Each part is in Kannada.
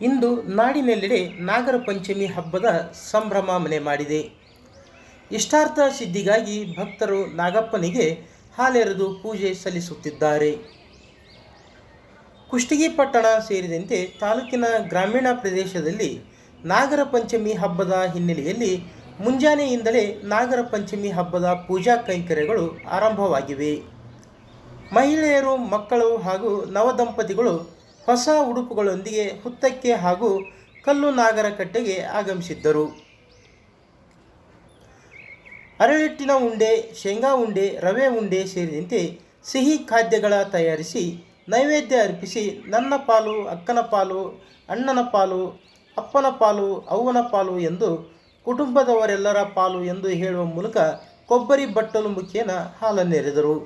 ಇಂದು ನಾಡಿನೆಲ್ಲೆಡೆ ನಾಗರ ಪಂಚಮಿ ಹಬ್ಬದ ಸಂಭ್ರಮ ಮನೆ ಮಾಡಿದೆ. ಇಷ್ಟಾರ್ಥ ಸಿದ್ಧಿಗಾಗಿ ಭಕ್ತರು ನಾಗಪ್ಪನಿಗೆ ಹಾಲೆರೆದು ಪೂಜೆ ಸಲ್ಲಿಸುತ್ತಿದ್ದಾರೆ. ಕುಷ್ಟಗಿ ಪಟ್ಟಣ ಸೇರಿದಂತೆ ತಾಲೂಕಿನ ಗ್ರಾಮೀಣ ಪ್ರದೇಶದಲ್ಲಿ ನಾಗರ ಪಂಚಮಿ ಹಬ್ಬದ ಹಿನ್ನೆಲೆಯಲ್ಲಿ ಮುಂಜಾನೆಯಿಂದಲೇ ನಾಗರ ಪಂಚಮಿ ಹಬ್ಬದ ಪೂಜಾ ಕೈಂಕರ್ಯಗಳು ಆರಂಭವಾಗಿವೆ. ಮಹಿಳೆಯರು, ಮಕ್ಕಳು ಹಾಗೂ ನವದಂಪತಿಗಳು ಹೊಸ ಉಡುಪುಗಳೊಂದಿಗೆ ಹುತ್ತಕ್ಕೆ ಹಾಗೂ ಕಲ್ಲು ನಾಗರಕಟ್ಟೆಗೆ ಆಗಮಿಸಿದ್ದರು. ಅರಳಿಟ್ಟಿನ ಉಂಡೆ, ಶೇಂಗಾ ಉಂಡೆ, ರವೆ ಉಂಡೆ ಸೇರಿದಂತೆ ಸಿಹಿ ಖಾದ್ಯಗಳ ತಯಾರಿಸಿ ನೈವೇದ್ಯ ಅರ್ಪಿಸಿ ನನ್ನ ಪಾಲು, ಅಕ್ಕನ ಪಾಲು, ಅಣ್ಣನ ಪಾಲು, ಅಪ್ಪನ ಪಾಲು, ಅವ್ವನ ಪಾಲು ಎಂದು ಕುಟುಂಬದವರೆಲ್ಲರ ಪಾಲು ಎಂದು ಹೇಳುವ ಮೂಲಕ ಕೊಬ್ಬರಿ ಬಟ್ಟಲು ಮುಖೇನ ಹಾಲನ್ನೆರೆದರು.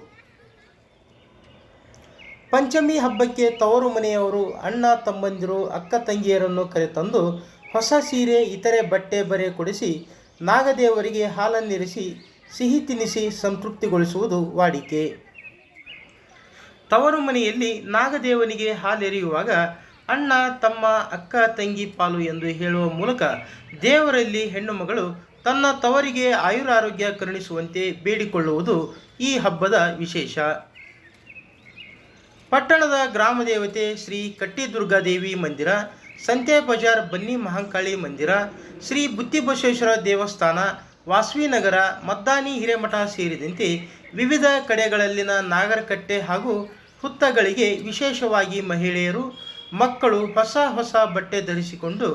ಪಂಚಮಿ ಹಬ್ಬಕ್ಕೆ ತವರು ಮನೆಯವರು, ಅಣ್ಣ ತಮ್ಮಂದಿರು, ಅಕ್ಕ ತಂಗಿಯರನ್ನು ಕರೆತಂದು ಹೊಸ ಸೀರೆ, ಇತರೆ ಬಟ್ಟೆ ಬರೆ ಕೊಡಿಸಿ ನಾಗದೇವರಿಗೆ ಹಾಲನ್ನಿರಿಸಿ, ಸಿಹಿ ತಿನ್ನಿಸಿ ಸಂತೃಪ್ತಿಗೊಳಿಸುವುದು ವಾಡಿಕೆ. ತವರು ಮನೆಯಲ್ಲಿ ನಾಗದೇವನಿಗೆ ಹಾಲೆರೆಯುವಾಗ, ಅಣ್ಣ, ತಮ್ಮ, ಅಕ್ಕ, ತಂಗಿ ಪಾಲು ಎಂದು ಹೇಳುವ ಮೂಲಕ ದೇವರಲ್ಲಿ ಹೆಣ್ಣು ಮಗಳು ತನ್ನ ತವರಿಗೆ ಆಯುರಾರೋಗ್ಯ ಕರುಣಿಸುವಂತೆ ಬೇಡಿಕೊಳ್ಳುವುದು ಈ ಹಬ್ಬದ ವಿಶೇಷ. ಪಟ್ಟಣದ ಗ್ರಾಮ ದೇವತೆ ಶ್ರೀ ಕಟ್ಟಿದುರ್ಗಾದೇವಿ ಮಂದಿರ, ಸಂತೆ ಬಜಾರ್ ಬನ್ನಿ ಮಹಾಂಕಾಳಿ ಮಂದಿರ, ಶ್ರೀ ಬುದ್ಧಿಬಸವೇಶ್ವರ ದೇವಸ್ಥಾನ ವಾಸ್ವಿನಗರ ಮದ್ದಾನಿ ಹಿರೇಮಠ ಸೇರಿದಂತೆ ವಿವಿಧ ಕಡೆಗಳಲ್ಲಿನ ನಾಗರಕಟ್ಟೆ ಹಾಗೂ ಹುತ್ತಗಳಿಗೆ ವಿಶೇಷವಾಗಿ ಮಹಿಳೆಯರು, ಮಕ್ಕಳು ಹೊಸ ಹೊಸ ಬಟ್ಟೆ ಧರಿಸಿಕೊಂಡು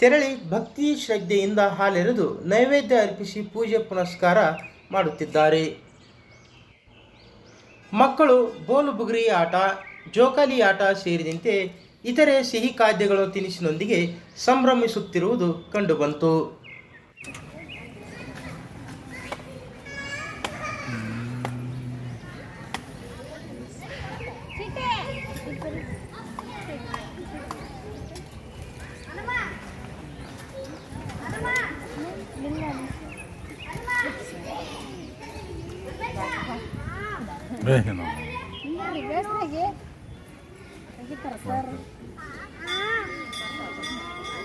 ತೆರಳಿ ಭಕ್ತಿ ಶ್ರದ್ಧೆಯಿಂದ ಹಾಲೆರೆದು ನೈವೇದ್ಯ ಅರ್ಪಿಸಿ ಪೂಜೆ ಪುನಸ್ಕಾರ ಮಾಡುತ್ತಿದ್ದಾರೆ. ಮಕ್ಕಳು ಬೋಲು ಬುಗುರಿ ಆಟ ಜೋಕಾಲಿ ಆಟ ಸೇರಿದಂತೆ ಇತರೆ ಸಿಹಿ ಖಾದ್ಯಗಳು ತಿನಿಸಿನೊಂದಿಗೆ ಸಂಭ್ರಮಿಸುತ್ತಿರುವುದು ಕಂಡುಬಂತು. ಬೇಸನ ಬೇಸ್ರಿಗೆ ತೆಗಿತಾರ ಸರ್